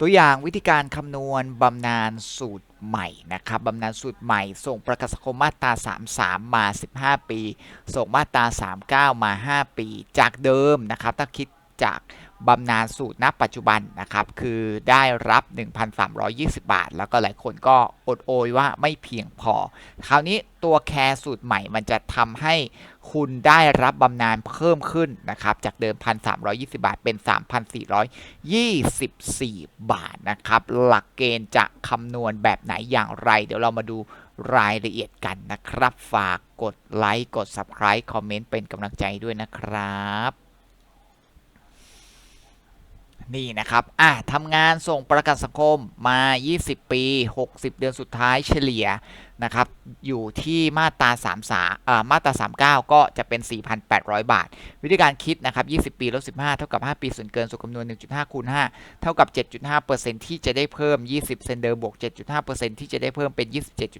ตัวอย่างวิธีการคำนวณบำนาญสูตรใหม่นะครับบำนาญสูตรใหม่ ส่งประกันสังคมมาตรา 33 มา 15 ปี ส่งมาตรา 39 มา 5 ปี จากเดิมนะครับ ถ้าคิดจาก บำนาญสูตรณปัจจุบันนะครับ คือได้รับ 1,320 บาท แล้วก็หลายคนก็อดโอยว่าไม่เพียงพอ คราวนี้ตัวแคร์สูตรใหม่มันจะทำให้คุณได้รับบำนาญเพิ่มขึ้นนะครับ จากเดิม 1,320 บาทเป็น 3,424 บาทนะครับ หลักเกณฑ์จะคำนวณแบบไหนอย่างไร เดี๋ยวเรามาดูรายละเอียดกันนะครับ ฝากกดไลค์ กด Subscribe คอมเมนต์เป็นกำลังใจด้วยนะครับ นี่นะครับอะทำงานส่งประกันสังคมมา 20 ปี 60 เดือนสุดท้ายเฉลี่ย นะครับอยู่ที่มาตรา33อ่ามาตรา39 ก็จะเป็น 4,800 บาท วิธีการคิดนะครับ 20 ปีลบ15 เท่ากับ 5 ปีส่วนเกินส่วนคำนวณ 1.5 คูณ 5 เท่ากับ 7.5%ที่จะได้เพิ่ม 20 เซนเดิมบวก 7.5%ที่จะได้เพิ่มเป็น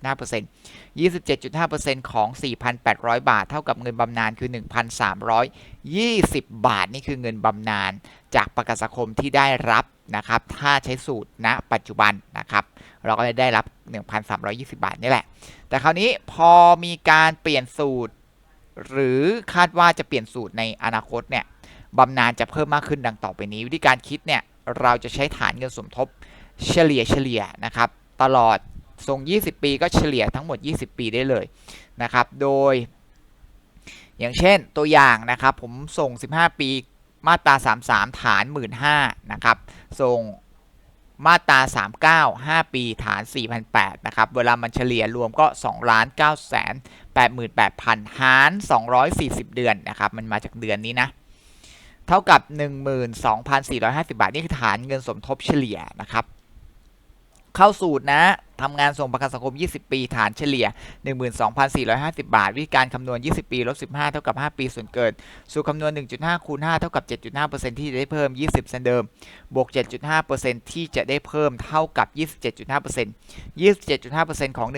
27.5% 27.5%ของ 4,800 บาท เท่ากับเงินบำนาญคือ 1,320 บาท นี่คือเงินบำนาญจากประกันสังคมที่ได้รับ นะครับ ถ้าใช้สูตรณปัจจุบันนะครับ เราก็จะได้รับ 1,320 บาทนี่แหละ แต่คราวนี้พอมีการเปลี่ยนสูตร หรือคาดว่าจะเปลี่ยนสูตรในอนาคตเนี่ยบำนาญจะเพิ่มมากขึ้นดังต่อไปนี้ วิธีการคิดเนี่ยเราจะใช้ฐานเงินสมทบเฉลี่ยเฉลี่ยนะครับตลอดทรง 20 ปีก็เฉลี่ยทั้งหมด 20 ปีได้เลยนะครับ โดย อย่างเช่นตัวอย่างนะครับ ผมส่ง 15 ปี มาตรา 33 ฐาน 15,000นะครับส่งมาตรา 39 5 ปีฐาน 4,800นะครับเวลามันเฉลี่ยรวมก็2 9 8 8 0 0 0 หาร 240 เดือนนะครับมันมาจากเดือนนี้นะเท่ากับ 12,450 บาท นี่คือฐานเงินสมทบเฉลี่ยนะครับ เข้าสูตรนะทำงานส่งประกันสังคม 20 ปี ฐานเฉลี่ย 12,450 บาท วิธีการคำนวณ 20 ปี ลบ 15 เท่ากับ 5 ปี ส่วนเกินสูตรคำนวณ 1.5 คูณ 5 เท่ากับ 7.5%ที่จะได้เพิ่ม 20เซนเดิม บวก 7.5%ที่จะได้เพิ่มเท่ากับ 27.5% 27.5%ของ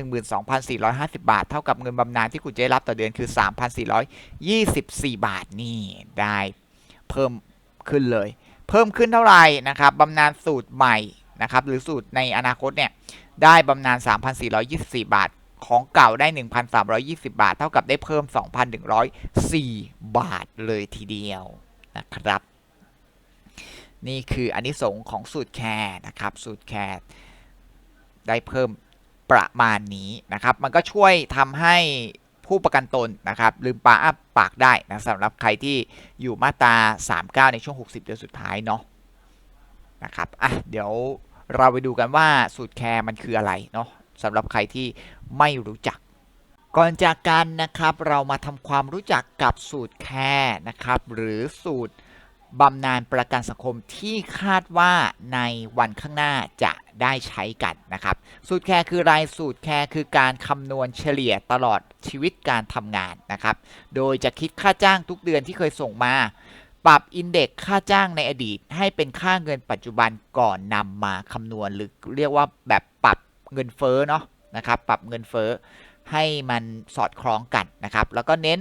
12,450 บาท เท่ากับเงินบำนาญที่คุณจะได้รับต่อเดือนคือ 3,424 บาท นี่ ได้ เพิ่มขึ้นเลย เพิ่มขึ้นเท่าไหร่นะครับบำนาญสูตรใหม่ นะครับหรือสูตรในอนาคตเนี่ยได้บำนาญ 3,424 บาท ของเก่าได้ 1,320 บาท เท่ากับได้เพิ่ม 2,104 บาทเลยทีเดียวนะครับ นี่คืออันนี้สงของสูตรแคร์นะครับสูตรแคร์ได้เพิ่มประมาณนี้นะครับ มันก็ช่วยทำให้ผู้ประกันตนนะครับลืมปาอ้าปากได้นะสำหรับใครที่อยู่มาตรา 39 ในช่วง 60 เดือนสุดท้ายเนาะนะครับอะเดี๋ยว เราไปดูกันว่าสูตรแคร์มันคืออะไรเนาะสำหรับใครที่ไม่รู้จัก ก่อนจากกันนะครับเรามาทำความรู้จักกับสูตรแคร์นะครับหรือสูตรบำนาญประกันสังคมที่คาดว่าในวันข้างหน้าจะได้ใช้กันนะครับ สูตรแคร์คือรายสูตรแคร์คือการคำนวณเฉลี่ยตลอดชีวิตการทำงานนะครับ โดยจะคิดค่าจ้างทุกเดือนที่เคยส่งมา ปรับอินเด็กค่าจ้างในอดีต ให้เป็นค่าเงินปัจจุบันก่อนนำมาคำนวณ หรือเรียกว่าแบบปรับเงินเฟ้อเนาะนะครับ ปรับเงินเฟ้อให้มันสอดคล้องกันนะครับ แล้วก็เน้น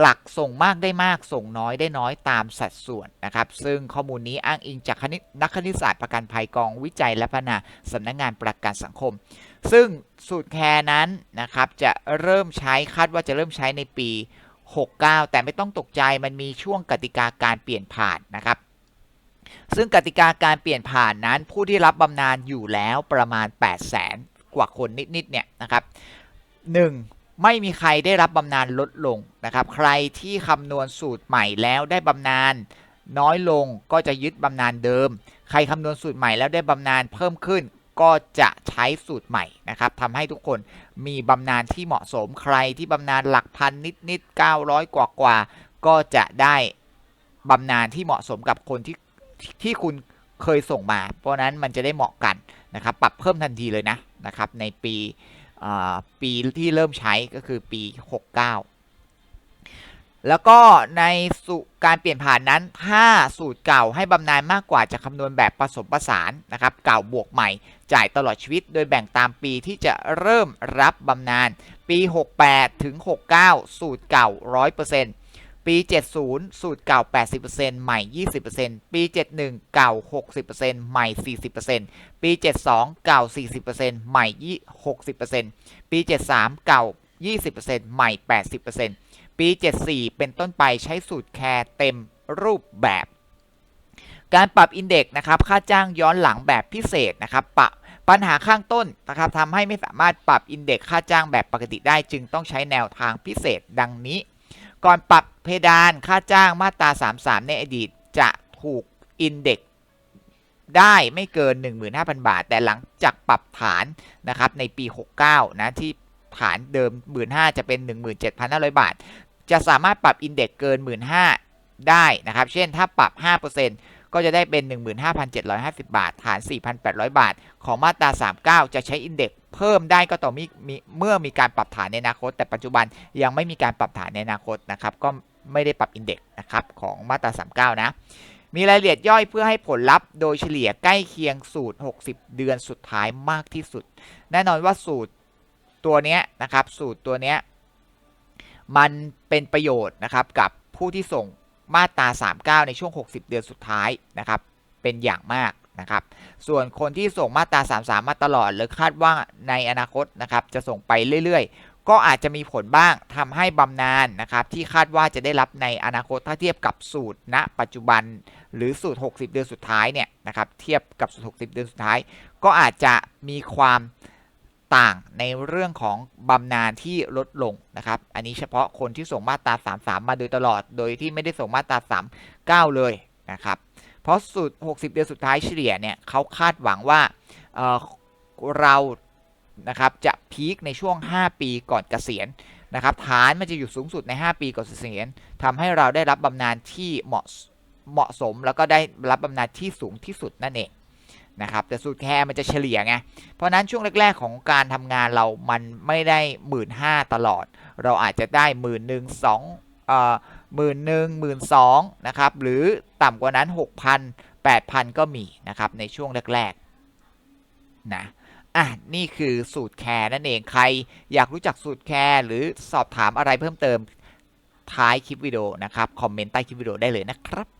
หลักส่งมากได้มากส่งน้อยได้น้อยตามสัดส่วนนะครับ ซึ่งข้อมูลนี้อ้างอิงจากคณิตนักคณิตศาสตร์ประกันภัยกองวิจัยและพัฒนาสำนักงงานประกันสังคม ซึ่งสูตรแคร์นั้นนะครับจะเริ่มใช้คาดว่าจะเริ่มใช้ในปี 69 แต่ไม่ต้องตกใจมันมีช่วงกติกาการเปลี่ยนผ่านนะครับ ซึ่งกติกาการเปลี่ยนผ่านนั้นผู้ที่รับบำนาญอยู่แล้วประมาณ 8 0 0แสนกว่าคนนิดๆเนี่ยนะครับ 1. ไม่มีใครได้รับบำนาญลดลงนะครับ ใครที่คำนวณสูตรใหม่แล้วได้บำนาญน้อยลงก็จะยึดบำนาญเดิม ใครคำนวณสูตรใหม่แล้วได้บำนาญเพิ่มขึ้น ก็จะใช้สูตรใหม่นะครับทำให้ทุกคนมีบำนาญที่เหมาะสมใครที่บำนาญหลักพันนิดนิด900 กว่ากว่าก็จะได้บำนาญที่เหมาะสมกับคนที่ที่คุณเคยส่งมา เพราะนั้นมันจะได้เหมาะกันนะครับ ปรับเพิ่มทันทีเลยนะนะครับ ในปีปีที่เริ่มใช้ก็คือปี 69 แล้วก็ในสูการเปลี่ยนผ่านนั้นถ้าสูตรเก่าให้บำนาญมากกว่าจะคำนวณแบบผสมผสานนะครับ เก่าบวกใหม่ จ่ายตลอดชีวิต โดยแบ่งตามปีที่จะเริ่มรับบำนาญปี 68 ถึง 69 สูตรเก่า 100%ปี 70 สูตรเก่า 80%ใหม่ 20%ปี 71 เก่า 60%ใหม่ 40%ปี 72 เก่า 40%ใหม่ 60%ปี 73 เก่า 20%ใหม่ 80%ปี 74 เป็นต้นไปใช้สูตรแคร์เต็มรูปแบบ การปรับอินเด็กซ์นะครับ ค่าจ้างย้อนหลังแบบพิเศษนะครับปะ ปัญหาข้างต้นนะครับทำให้ไม่สามารถปรับอินเด็กซ์ค่าจ้างแบบปกติได้ จึงต้องใช้แนวทางพิเศษดังนี้ ก่อนปรับเพดานค่าจ้างมาตรา 33 ในอดีตจะถูกอินเด็กซ์ได้ไม่เกิน 15,000 บาท แต่หลังจากปรับฐานนะครับในปี 69 นะที่ฐานเดิม 15,000 จะเป็น 17,500 บาท จะสามารถปรับอินเด็กซ์เกิน 15,000 ได้นะครับ เช่นถ้าปรับ 5% ก็จะได้เป็น 15,750 บาท ฐาน 4,800 บาท ของมาตรา 39 จะใช้อินเด็กเพิ่มได้ก็ต่อมีเมื่อมีการปรับฐานในอนาคต แต่ปัจจุบันยังไม่มีการปรับฐานในอนาคตนะครับก็ไม่ได้ปรับอินเด็กนะครับของมาตรา 39 นะมีรายละเอียดย่อยเพื่อให้ผลลัพธ์โดยเฉลี่ยใกล้เคียงสูตร 60 เดือนสุดท้ายมากที่สุด แน่นอนว่าสูตรตัวนี้นะครับ สูตรตัวนี้มันเป็นประโยชน์นะครับกับผู้ที่ส่ง มาตรา 39 ในช่วง 60 เดือนสุดท้ายนะครับเป็นอย่างมากนะครับส่วนคนที่ส่งมาตรา 33 มาตลอดหรือคาดว่าในอนาคตนะครับจะส่งไปเรื่อยๆ ก็อาจจะมีผลบ้างทำให้บำนาญนะครับที่คาดว่าจะได้รับในอนาคตถ้าเทียบกับสูตรณ ปัจจุบัน หรือสูตร 60 เดือนสุดท้ายเนี่ยนะครับเทียบกับสูตร 60 เดือนสุดท้าย ก็อาจจะมีความ ต่างในเรื่องของบำนาญที่ลดลงนะครับ อันนี้เฉพาะคนที่ส่งมาตรา 33 มาโดยตลอด โดยที่ไม่ได้ส่งมาตรา 39 เลยนะครับ เพราะสูตร60 เดือนสุดท้ายเฉลี่ยเนี่ยเขาคาดหวังว่าเเรานะครับจะพีคในช่วง 5 ปีก่อนเกษียณนะครับฐานมันจะอยู่สูงสุดใน 5 ปีก่อนเกษียณทำให้เราได้รับบำนาญที่เหมาะเหมาะสม แล้วก็ได้รับบำนาญที่สูงที่สุดนั่นเอง นะครับแต่สูตรแคร์มันจะเฉลี่ยไงเพราะนั้นช่วงแรก ๆ ของการทำงานเรามันไม่ได้หมื่นห้าตลอด เราอาจจะได้หมื่นหนึ่งสองเอ่อหมื่นหนึ่งหมื่นสองนะครับหรือต่ำกว่านั้นหกพันแปดพันก็มีนะครับในช่วงแรกๆนะอะนี่คือสูตรแคร์นั่นเองใครอยากรู้จักสูตรแคร์หรือสอบถามอะไรเพิ่มเติมท้ายคลิปวิดีโอนะครับ คอมเมนต์ใต้คลิปวิดีโอได้เลยนะครับ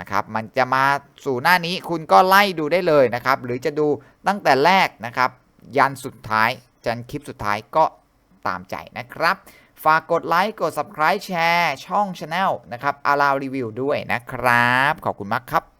นะครับ มันจะมาสู่หน้านี้คุณก็ไล่ดูได้เลยนะครับ หรือจะดูตั้งแต่แรกนะครับ ยันสุดท้ายจนคลิปสุดท้ายก็ตามใจนะครับ ฝากกดไลค์กด subscribe แชร์ ช่อง Channel นะครับอารารีวิวด้วยนะครับ ขอบคุณมากครับ